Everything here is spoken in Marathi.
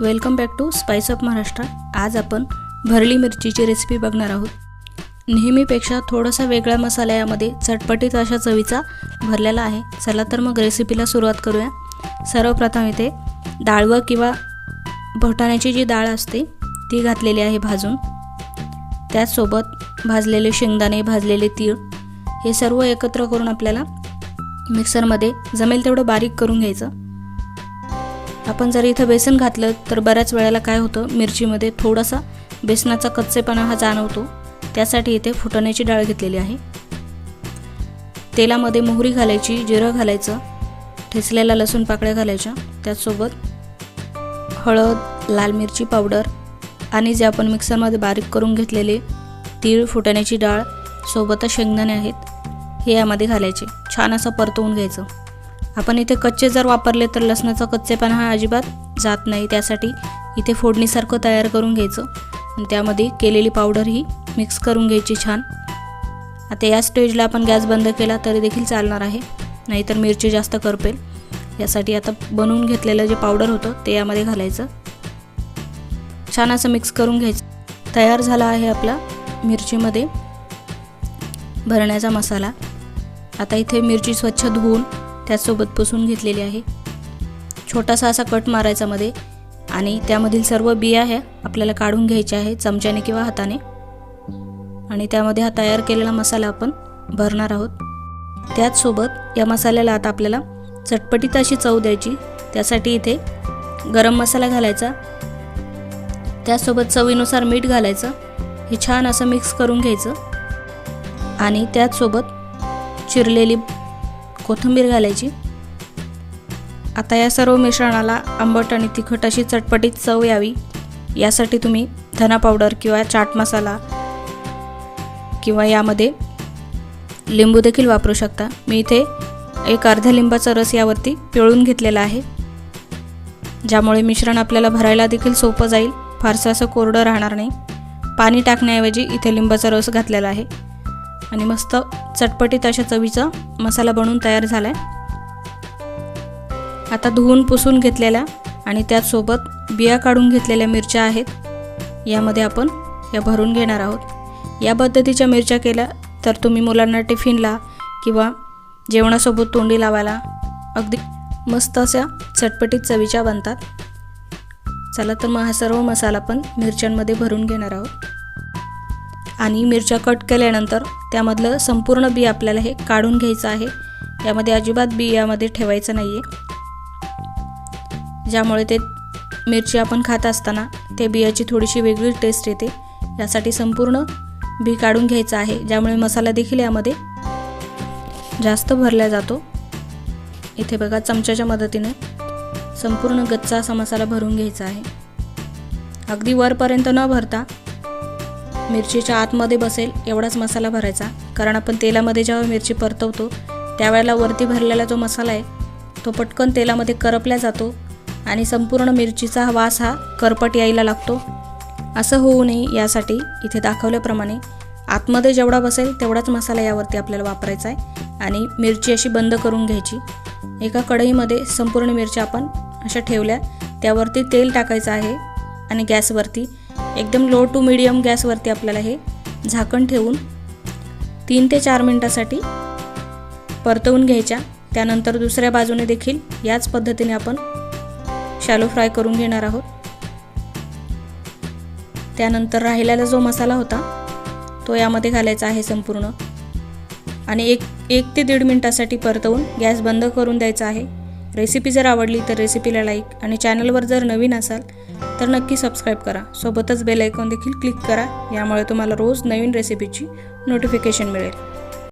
Welcome back to spice of Maharashtra. आज आपण भरली मिरचीची रेसिपी बघणार आहोत. नेहमीपेक्षा थोडासा वेगळा मसाला यामध्ये चटपटीत अशा चवीचा भरलेला आहे. चला तर मग रेसिपीला सुरुवात करूया. सर्वप्रथम इथे डाळवं किंवा भटाण्याची जी डाळ असते ती घातलेली आहे भाजून. त्याचसोबत भाजलेले शेंगदाणे भाजलेले तीळ हे सर्व एकत्र करून आपल्याला मिक्सरमध्ये जमेल तेवढं बारीक करून घ्यायचं. आपण जर इथं बेसन घातलं तर बऱ्याच वेळेला काय होतं मिरचीमध्ये थोडासा बेसनाचा कच्चेपणा हा जाणवतो. त्यासाठी इथे फुटण्याची डाळ घेतलेली आहे. तेलामध्ये मोहरी घालायची जिरं घालायचं ठेचलेल्या लसूण पाकळ्या घालायच्या. त्याचसोबत हळद लाल मिरची पावडर आणि जे आपण मिक्सरमध्ये बारीक करून घेतलेले तीळ फुटण्याची डाळ सोबतच शेंगदाणे आहेत हे यामध्ये घालायचे. छान असं परतवून घ्यायचं. आपण इथे कच्चे जर वापरले तर लसणाचा कच्चेपणा हा अजिबात जात नाही. त्यासाठी इथे फोडणीसारखं तयार करून घ्यायचं. आणि त्यामध्ये केलेली पावडर ही मिक्स करून घ्यायची छान. आता या स्टेजला आपण गॅस बंद केला तरी देखील चालणार आहे. नाहीतर मिरची जास्त करपेल. यासाठी आता बनवून घेतलेलं जे पावडर होतं ते यामध्ये घालायचं. छान असं मिक्स करून घ्यायचं. तयार झाला आहे आपला मिरचीमध्ये भरण्याचा मसाला. आता इथे मिरची स्वच्छ धुवून त्याचसोबत पुसून घेतलेली आहे. छोटासा असा कट मारायचा मध्ये आणि त्यामधील सर्व बिया ह्या आपल्याला काढून घ्यायच्या आहे चमच्याने किंवा हाताने. आणि त्यामध्ये हा तयार केलेला मसाला आपण भरणार आहोत. त्याचसोबत या मसाल्याला आता आपल्याला चटपटीत अशी चव द्यायची. त्यासाठी इथे गरम मसाला घालायचा. त्याचसोबत चवीनुसार मीठ घालायचं. हे छान असं मिक्स करून घ्यायचं. आणि त्याचसोबत चिरलेली कोथिंबीर घालायची. आता या सर्व मिश्रणाला आंबट आणि तिखट अशी चटपटीत चव यावी. यासाठी तुम्ही धना पावडर किंवा चाट मसाला किंवा यामध्ये लिंबू देखील वापरू शकता. मी इथे एक अर्ध्या लिंबाचा रस यावरती पिळून घेतलेला आहे. ज्यामुळे मिश्रण आपल्याला भरायला देखील सोपं जाईल. फारसं असं कोरडं राहणार नाही. पाणी टाकण्याऐवजी इथे लिंबाचा रस घातलेला आहे. आणि मस्त चटपटीत अशा चवीचा मसाला बनवून तयार झाला आहे आता धुवून पुसून घेतलेल्या आणि त्यासोबत बिया काढून घेतलेल्या मिरच्या आहेत. यामध्ये आपण या भरून घेणार आहोत. या पद्धतीच्या मिरच्या केल्या तर तुम्ही मुलांना टिफिनला किंवा जेवणासोबत तोंडी लावायला अगदी मस्त अशा चटपटीत चवीच्या बनतात. चला तर मग हा सर्व मसाला पण मिरच्यांमध्ये भरून घेणार आहोत. आणि मिरच्या कट केल्यानंतर त्यामधलं संपूर्ण बी आपल्याला हे काढून घ्यायचं आहे. यामध्ये अजिबात बी यामध्ये ठेवायचं नाही आहे ज्यामुळे ते मिरची आपण खात असताना ते बियाची थोडीशी वेगळी टेस्ट येते. यासाठी संपूर्ण बी काढून घ्यायचं आहे. ज्यामुळे मसाला देखील यामध्ये जास्त भरला जातो. इथे बघा चमच्याच्या मदतीने संपूर्ण गच्चा असा मसाला भरून घ्यायचा आहे. अगदी वरपर्यंत न भरता मिरचीच्या आतमध्ये बसेल एवढाच मसाला भरायचा. कारण आपण तेलामध्ये जेव्हा मिरची परतवतो त्यावेळेला वरती भरलेला जो मसाला आहे तो पटकन तेलामध्ये करपला जातो आणि संपूर्ण मिरचीचा वास हा करपट यायला लागतो. असं होऊ नये यासाठी इथे दाखवल्याप्रमाणे आतमध्ये जेवढा बसेल तेवढाच मसाला यावरती आपल्याला वापरायचा आहे आणि मिरची अशी बंद करून घ्यायची. एका कढईमध्ये संपूर्ण मिरच्या आपण अशा ठेवल्या त्यावरती तेल टाकायचं आहे आणि गॅसवरती एकदम लो टू मिडियम गॅसवरती आपल्याला हे झाकण ठेवून तीन ते चार मिनटासाठी परतवून घ्यायच्या. त्यानंतर दुसऱ्या बाजूने देखील याच पद्धतीने आपण शॅलो फ्राय करून घेणार आहोत. त्यानंतर राहिलेला जो मसाला होता तो यामध्ये घालायचा आहे संपूर्ण. आणि एक एक ते दीड मिनटासाठी परतवून गॅस बंद करून द्यायचा आहे. रेसिपी जर आवडली तर रेसिपीला लाईक आणि चॅनलवर जर नवीन असाल तर नक्की सबस्क्राईब करा. सोबतच बेल आयकॉन देखील क्लिक करा. यामुळे तुम्हाला रोज नवीन रेसिपीची नोटिफिकेशन मिळेल.